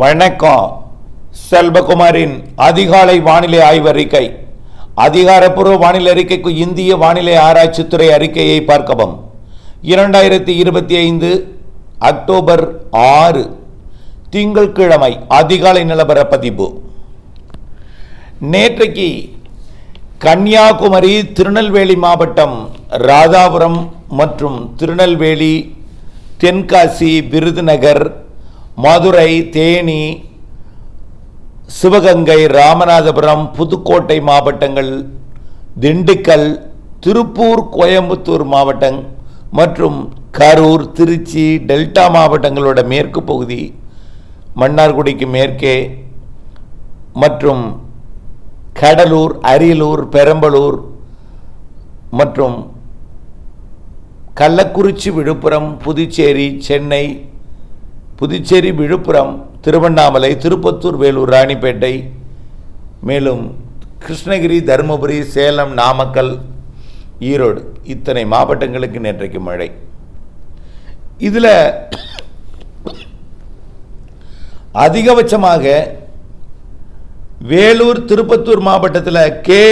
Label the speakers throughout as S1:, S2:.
S1: வணக்கம். செல்வகுமாரின் அதிகாலை வானிலை ஆய்வறிக்கை அதிகாரப்பூர்வ வானிலை அறிக்கைக்கு இந்திய வானிலை ஆராய்ச்சித்துறை அறிக்கையை பார்க்கவும். இரண்டாயிரத்தி இருபத்தி ஐந்து அக்டோபர் ஆறு திங்கள்கிழமை அதிகாலை நிலவர பதிவு நேற்றைக்கு கன்னியாகுமரி திருநெல்வேலி மாவட்டம் ராதாபுரம் மற்றும் திருநெல்வேலி தென்காசி விருதுநகர் மதுரை தேனி சிவகங்கை ராமநாதபுரம் புதுக்கோட்டை மாவட்டங்கள் திண்டுக்கல் திருப்பூர் கோயம்புத்தூர் மாவட்டம் மற்றும் கரூர் திருச்சி டெல்டா மாவட்டங்களோட மேற்கு பகுதி மன்னார்குடிக்கு மேற்கே மற்றும் கடலூர் அரியலூர் பெரம்பலூர் மற்றும் கள்ளக்குறிச்சி விழுப்புரம் புதுச்சேரி சென்னை புதுச்சேரி விழுப்புரம் திருவண்ணாமலை திருப்பத்தூர் வேலூர் ராணிப்பேட்டை மேலும் கிருஷ்ணகிரி தருமபுரி சேலம் நாமக்கல் ஈரோடு இத்தனை மாவட்டங்களுக்கு நேற்றைக்கு மழை. இதில் அதிகபட்சமாக வேலூர் திருப்பத்தூர் மாவட்டத்தில் கே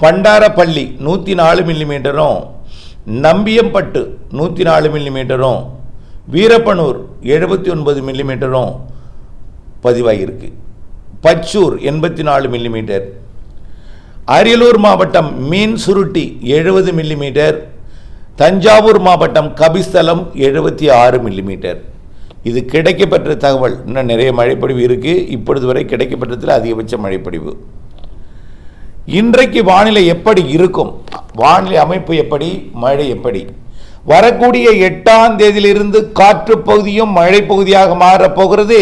S1: பண்டாரப்பள்ளி நூற்றி நாலு மில்லிமீட்டரும் நம்பியம்பட்டு நூற்றி நாலு மில்லிமீட்டரும் வீரப்பனூர் எழுபத்தி ஒன்பது மில்லிமீட்டரும் பதிவாகியிருக்கு பச்சூர் எண்பத்தி நாலு மில்லிமீட்டர் அரியலூர் மாவட்டம் மீன் சுருட்டி எழுபது மில்லிமீட்டர் தஞ்சாவூர் மாவட்டம் கபிஸ்தலம் எழுபத்தி ஆறு மில்லிமீட்டர் இது கிடைக்கப்பெற்ற தகவல். இன்னும் நிறைய மழைப்பொழிவு இருக்குது இப்பொழுது வரை கிடைக்கப்பெற்றதில் அதிகபட்ச மழைப்பொழிவு. இன்றைக்கு வானிலை எப்படி இருக்கும்? வானிலை அமைப்பு எப்படி? மழை எப்படி? வரக்கூடிய எட்டாம் தேதியிலிருந்து காற்று பகுதியும் மழை பகுதியாக மாறப்போகிறது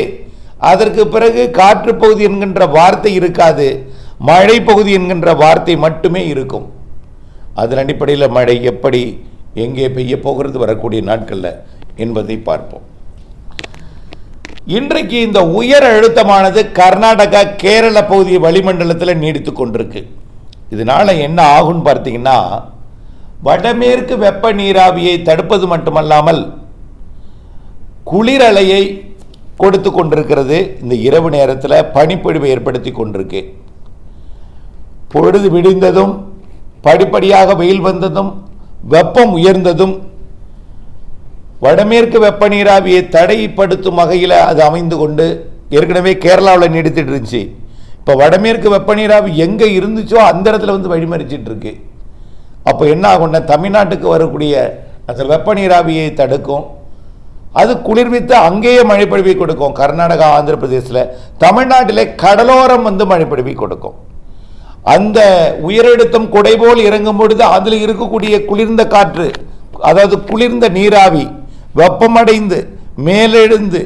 S1: அதற்கு பிறகு காற்று பகுதி என்கின்ற வார்த்தை இருக்காது. மழை பகுதி என்கின்ற வார்த்தை மட்டுமே இருக்கும். அதன் அடிப்படையில் மழை எப்படி எங்கே பெய்ய போகிறது வரக்கூடிய நாட்களில் என்பதை பார்ப்போம். இன்றைக்கு இந்த உயர் அழுத்தமானது கர்நாடகா கேரள பகுதி வளிமண்டலத்தில் நீடித்து கொண்டிருக்கு. இதனால என்ன ஆகும்னு பார்த்தீங்கன்னா வடமேற்கு வெப்ப நீராவியை தடுப்பது மட்டுமல்லாமல் குளிரலையை கொடுத்து கொண்டிருக்கிறது. இந்த இரவு நேரத்தில் பனிப்பொழிவை ஏற்படுத்தி கொண்டிருக்கு. பொழுது விடிந்ததும் படிப்படியாக வெயில் வந்ததும் வெப்பம் உயர்ந்ததும் வடமேற்கு வெப்ப நீராவியை தடைப்படுத்தும் வகையில் அது அமைந்து கொண்டு ஏற்கனவே கேரளாவில் நீடித்துட்டு இருந்துச்சு. இப்போ வடமேற்கு வெப்ப நீராவி எங்கே இருந்துச்சோ அந்த இடத்துல வந்து வழிமறிச்சிட்டு இருக்கு. அப்போ என்ன ஆகும்னா தமிழ்நாட்டுக்கு வரக்கூடிய அந்த வெப்ப நீராவியை தடுக்கும். அது குளிர்வித்து அங்கேயே மழைப்பொழிவை கொடுக்கும். கர்நாடகா ஆந்திர பிரதேசில் தமிழ்நாட்டிலே கடலோரம் வந்து மழைப்பொழிவை கொடுக்கும். அந்த உயரழுத்தம் குடை போல் இறங்கும் பொழுது அதில் இருக்கக்கூடிய குளிர்ந்த காற்று அதாவது குளிர்ந்த நீராவி வெப்பமடைந்து மேலெழுந்து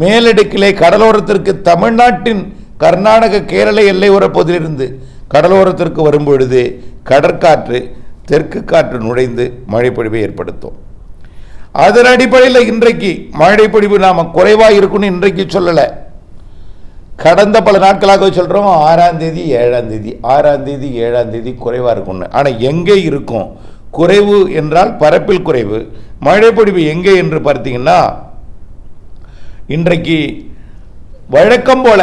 S1: மேலடுக்கிலே கடலோரத்திற்கு தமிழ்நாட்டின் கர்நாடக கேரள எல்லையோர பகுதியிலிருந்து கடலோரத்திற்கு வரும்பொழுது கடற்காற்று தெற்கு காற்று நுழைந்து மழைப்பொழிவை ஏற்படுத்தும். அதன் அடிப்படையில் இன்றைக்கு மழைப்பொழிவு நாம் குறைவாக இருக்குன்னு இன்றைக்கு சொல்லலை. கடந்த பல நாட்களாக சொல்கிறோம் ஆறாம் தேதி ஏழாம் தேதி ஆறாம் தேதி ஏழாம் தேதி குறைவாக இருக்கும்னு. ஆனால் எங்கே இருக்கும்? குறைவு என்றால் பரப்பில் குறைவு. மழைப்பொழிவு எங்கே என்று பார்த்தீங்கன்னா இன்றைக்கு வழக்கம் போல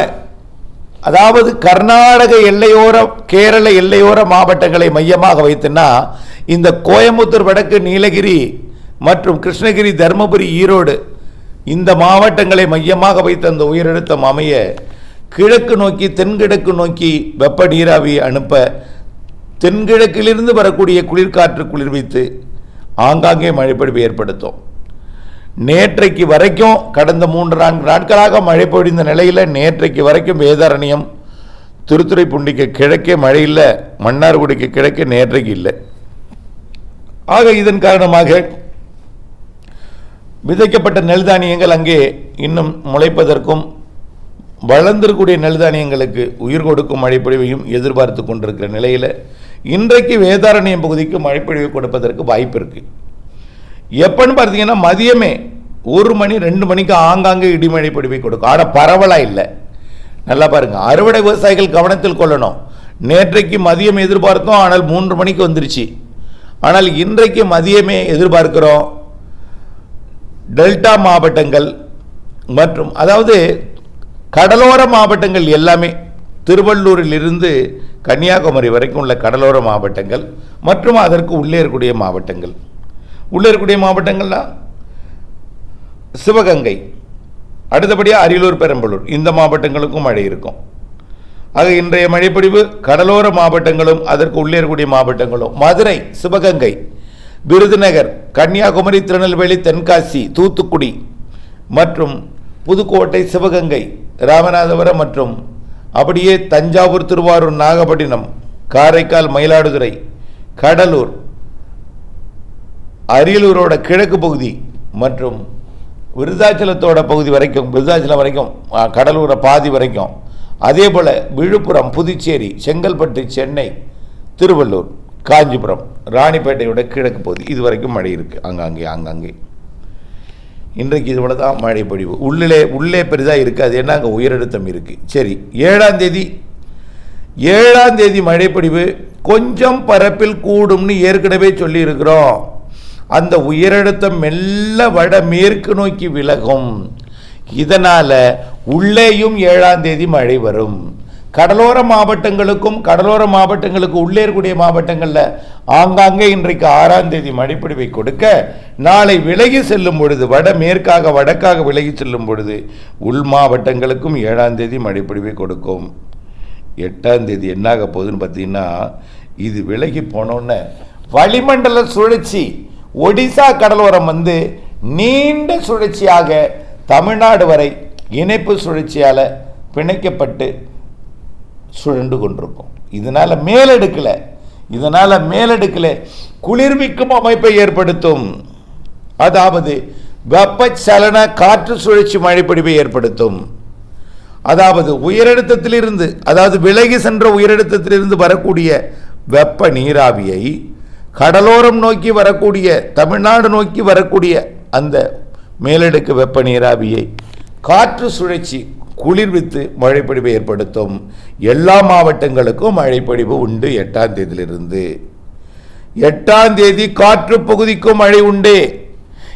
S1: அதாவது கர்நாடக எல்லையோர கேரள எல்லையோர மாவட்டங்களை மையமாக வைத்துன்னா இந்த கோயம்புத்தூர் வடக்கு நீலகிரி மற்றும் கிருஷ்ணகிரி தருமபுரி ஈரோடு இந்த மாவட்டங்களை மையமாக வைத்து அந்த உயரழுத்தம் அமைய கிழக்கு நோக்கி தென்கிழக்கு நோக்கி வெப்ப நீராவி அனுப்ப தென்கிழக்கிலிருந்து வரக்கூடிய குளிர்காற்று குளிர்வித்து ஆங்காங்கே மழைப்பொழிவு ஏற்படுத்தும். நேற்றைக்கு வரைக்கும் கடந்த மூன்று நான்கு நாட்களாக மழை பொழிந்த நிலையில் நேற்றைக்கு வரைக்கும் வேதாரண்யம் திருத்துறைப்பூண்டிக்கு கிழக்கே மழை இல்லை மன்னார்குடிக்கு கிழக்கே நேற்றைக்கு இல்லை. ஆக இதன் காரணமாக விதைக்கப்பட்ட நெல் தானியங்கள் அங்கே இன்னும் முளைப்பதற்கும் வளர்ந்திருக்கூடிய நெல் தானியங்களுக்கு உயிர் கொடுக்கும் மழைப்பொழிவையும் எதிர்பார்த்து கொண்டிருக்கிற நிலையில் இன்றைக்கு வேதாரண்யம் பகுதிக்கு மழைப்பொழிவு கொடுப்பதற்கு வாய்ப்பு இருக்கு. எப்பன்னு பார்த்தீங்கன்னா மதியமே ஒரு மணி ரெண்டு மணிக்கு ஆங்காங்கே இடிமழை பொழிவை கொடுக்கும். ஆனால் பரவலாக இல்லை. நல்லா பாருங்கள் அறுவடை விவசாயிகள் கவனத்தில் கொள்ளணும். நேற்றைக்கு மதியம் எதிர்பார்த்தோம் ஆனால் மூன்று மணிக்கு வந்துருச்சு. ஆனால் இன்றைக்கு மதியமே எதிர்பார்க்கிறோம். டெல்டா மாவட்டங்கள் மற்றும் அதாவது கடலோர மாவட்டங்கள் எல்லாமே திருவள்ளூரிலிருந்து கன்னியாகுமரி வரைக்கும் உள்ள கடலோர மாவட்டங்கள் மற்றும் அதற்கு உள்ளே இருக்கக்கூடிய மாவட்டங்கள். உள்ளே இருக்கக்கூடிய மாவட்டங்கள்லாம் சிவகங்கை அடுத்தபடியாக அரியலூர் பெரம்பலூர். இந்த மாவட்டங்களுக்கும் மழை இருக்கும். ஆக இன்றைய மழைப்பொழிவு கடலோர மாவட்டங்களும் அதற்கு உள்ளே இருக்கக்கூடிய மாவட்டங்களும். மதுரை சிவகங்கை விருதுநகர் கன்னியாகுமரி திருநெல்வேலி தென்காசி தூத்துக்குடி மற்றும் புதுக்கோட்டை சிவகங்கை ராமநாதபுரம் மற்றும் அப்படியே தஞ்சாவூர் திருவாரூர் நாகப்பட்டினம் காரைக்கால் மயிலாடுதுறை கடலூர் அரியலூரோட கிழக்கு பகுதி மற்றும் விருதாச்சலத்தோட பகுதி வரைக்கும் விருதாச்சலம் வரைக்கும் கடலூரை பாதி வரைக்கும் அதே போல் விழுப்புரம் புதுச்சேரி செங்கல்பட்டு சென்னை திருவள்ளூர் காஞ்சிபுரம் ராணிப்பேட்டையோட கிழக்கு பகுதி இது வரைக்கும் மழை இருக்குது அங்கங்கே ஆங்காங்கே இன்றைக்கு இதோட தான் மழை பொழிவு. உள்ளே உள்ளே பெரிதாக இருக்குது அது என்ன அங்கே உயரழுத்தம் இருக்குது சரி ஏழாம் தேதி ஏழாம் தேதி மழைப்பொழிவு கொஞ்சம் பரப்பில் கூடும்னு ஏற்கனவே சொல்லியிருக்கிறோம். அந்த உயரழுத்தம் மெல்ல வட மேற்கு நோக்கி விலகும். இதனால் உள்ளேயும் ஏழாம் தேதி மழை வரும். கடலோர மாவட்டங்களுக்கும் கடலோர மாவட்டங்களுக்கு உள்ளே இருக்கக்கூடிய மாவட்டங்களில் ஆங்காங்கே இன்றைக்கு ஆறாம் தேதி மழைப்பிடிவை கொடுக்க நாளை விலகி செல்லும் பொழுது வட மேற்காக வடக்காக விலகி செல்லும் பொழுது உள் மாவட்டங்களுக்கும் ஏழாம் தேதி மழைப்பிடிவை கொடுக்கும். எட்டாம் தேதி என்னாக போகுதுன்னு பார்த்தீங்கன்னா இது விலகி போனோன்னே வளிமண்டல சுழற்சி. ஒடிசா கடலோரம் வந்து நீண்ட சுழற்சியாக தமிழ்நாடு வரை இணைப்பு சுழற்சியால் பிணைக்கப்பட்டு சுழண்டு கொண்டிருக்கும். இதனால் மேலெடுக்கல இதனால் மேலெடுக்கல குளிர்விக்கும் அமைப்பை ஏற்படுத்தும். அதாவது வெப்பச்சலன காற்று சுழற்சி மழைப்பொழிவை ஏற்படுத்தும். அதாவது உயரழுத்தத்திலிருந்து அதாவது விலகி சென்ற உயரழுத்தத்திலிருந்து வரக்கூடிய வெப்ப நீராவியை கடலோரம் நோக்கி வரக்கூடிய தமிழ்நாடு நோக்கி வரக்கூடிய அந்த மேலடுக்கு வெப்ப நீராவியை காற்று சுழற்சி குளிர்வித்து மழைப்பொழிவை ஏற்படுத்தும் எல்லா மாவட்டங்களுக்கும் மழைப்பொழிவு உண்டு எட்டாம் தேதியிலிருந்து. எட்டாம் தேதி காற்று பகுதிக்கும் மழை உண்டு.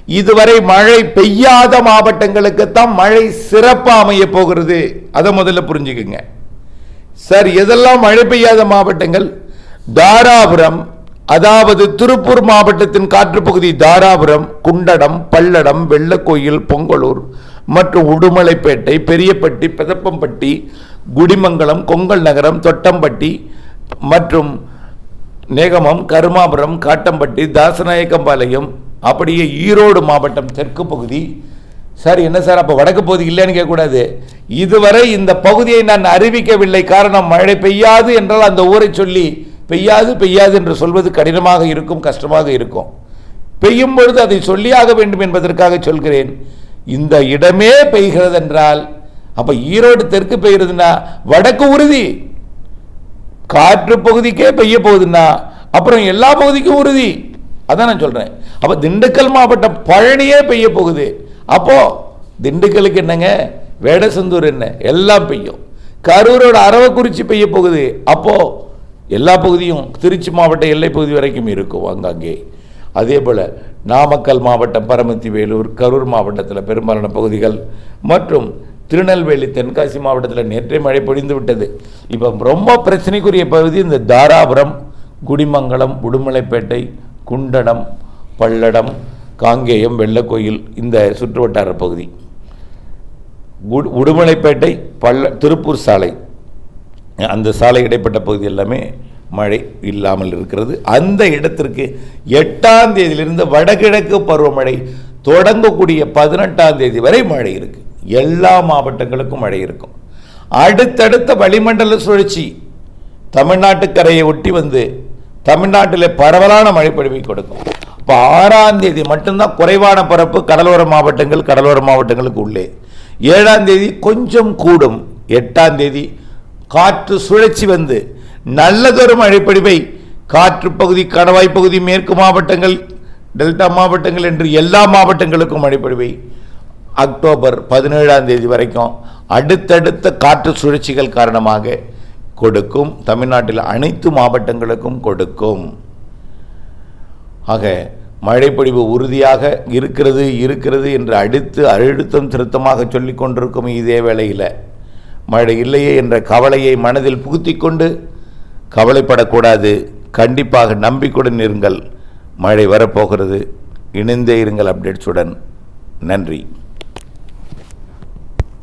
S1: இதுவரை மழை பெய்யாத மாவட்டங்களுக்குத்தான் மழை சிறப்பாக அமைய போகிறது. அதை முதல்ல புரிஞ்சுக்குங்க. சார் எதெல்லாம் மழை பெய்யாத மாவட்டங்கள்? தாராபுரம் அதாவது திருப்பூர் மாவட்டத்தின் காற்றுப்பகுதி தாராபுரம் குண்டடம் பல்லடம் வெள்ளக்கோயில் பொங்கலூர் மற்றும் உடுமலைப்பேட்டை பெரியப்பட்டி பெதப்பம்பட்டி குடிமங்கலம் கொங்கல் நகரம் தொட்டம்பட்டி மற்றும் நேகமம் கருமாபுரம் காட்டம்பட்டி தாசநாயக்கம்பாளையம் அப்படியே ஈரோடு மாவட்டம் தெற்கு பகுதி. சார் என்ன சார் அப்போ வடக்கு பகுதி இல்லைன்னு கேட்கக்கூடாது. இதுவரை இந்த பகுதியை நான் அறிவிக்கவில்லை. காரணம் மழை பெய்யாது என்றால் அந்த ஊரை சொல்லி பெய்யாது பெய்யாது என்று சொல்வது கடினமாக இருக்கும் கஷ்டமாக இருக்கும். பெய்யும் பொழுது அதை சொல்லியாக வேண்டும் என்பதற்காக சொல்கிறேன். இந்த இடமே பெய்கிறது என்றால் அப்போ ஈரோடு தெற்கு பெய்கிறதுனா வடக்கு உறுதி. காற்று பகுதிக்கே பெய்ய போகுதுன்னா அப்புறம் எல்லா பகுதிக்கும் உறுதி. அதான் நான் சொல்கிறேன் அப்போ திண்டுக்கல் மாவட்டம் பழனியே பெய்ய போகுது. அப்போது திண்டுக்கலுக்கு என்னங்க? வேடசந்தூர் என்ன? எல்லாம் பெய்யும். கரூரோட அரவக்குறிச்சி பெய்ய போகுது. அப்போது எல்லா பகுதியும் திருச்சி மாவட்ட எல்லை பகுதி வரைக்கும் இருக்கும் அங்கங்கே. அதே போல் நாமக்கல் மாவட்டம் பரமத்தி வேலூர் கரூர் மாவட்டத்தில் பெரும்பாலான பகுதிகள் மற்றும் திருநெல்வேலி தென்காசி மாவட்டத்தில் நேற்றே மழை பொழிந்து விட்டது. இப்போ ரொம்ப பிரச்சனைக்குரிய பகுதி இந்த தாராபுரம் குடிமங்கலம் உடுமலைப்பேட்டை குண்டடம் பல்லடம் காங்கேயம் வெள்ளக்கோயில் இந்த சுற்றுவட்டார பகுதி. உடு- உடுமலைப்பேட்டை பல்ல திருப்பூர் சாலை. அந்த சாலை இடைப்பட்ட பகுதி எல்லாமே மழை இல்லாமல் இருக்கிறது. அந்த இடத்திற்கு எட்டாம் தேதியிலிருந்து வடகிழக்கு பருவமழை தொடங்கக்கூடிய பதினெட்டாம் தேதி வரை மழை இருக்கு. எல்லா மாவட்டங்களுக்கும் மழை இருக்கும். அடுத்தடுத்த வளிமண்டல சுழற்சி தமிழ்நாட்டு கரையை ஒட்டி வந்து தமிழ்நாட்டில் பரவலான மழைப்பொழிவை கொடுக்கும். இப்போ ஆறாம் தேதி மட்டும்தான் குறைவான பரப்பு கடலோர மாவட்டங்கள் கடலோர மாவட்டங்களுக்கு உள்ளே. ஏழாம் தேதி கொஞ்சம் கூடும். எட்டாம் தேதி காற்று சுழற்சி வந்து நல்லதொரு மழைப்பொழிவை காற்று பகுதி கணவாய் பகுதி மேற்கு மாவட்டங்கள் டெல்டா மாவட்டங்கள் என்று எல்லா மாவட்டங்களுக்கும் மழைப்பொழிவை. அக்டோபர் பதினேழாம் தேதி வரைக்கும் அடுத்தடுத்த காற்று சுழற்சிகள் காரணமாக கொடுக்கும். தமிழ்நாட்டில் அனைத்து மாவட்டங்களுக்கும் கொடுக்கும். ஆக மழைப்பொழிவு உறுதியாக இருக்கிறது இருக்கிறது என்று அடித்து அழுத்தம் திருத்தமாக சொல்லிக் கொண்டிருக்கும் இதே வேளையில். மழை இல்லையே என்ற கவலையை மனதில் புகுத்தி கொண்டு கவலைப்படக்கூடாது. கண்டிப்பாக நம்பிக்கையுடன் இருங்கள். மழை வரப்போகிறது. இணைந்தே இருங்கள் அப்டேட்ஸுடன். நன்றி.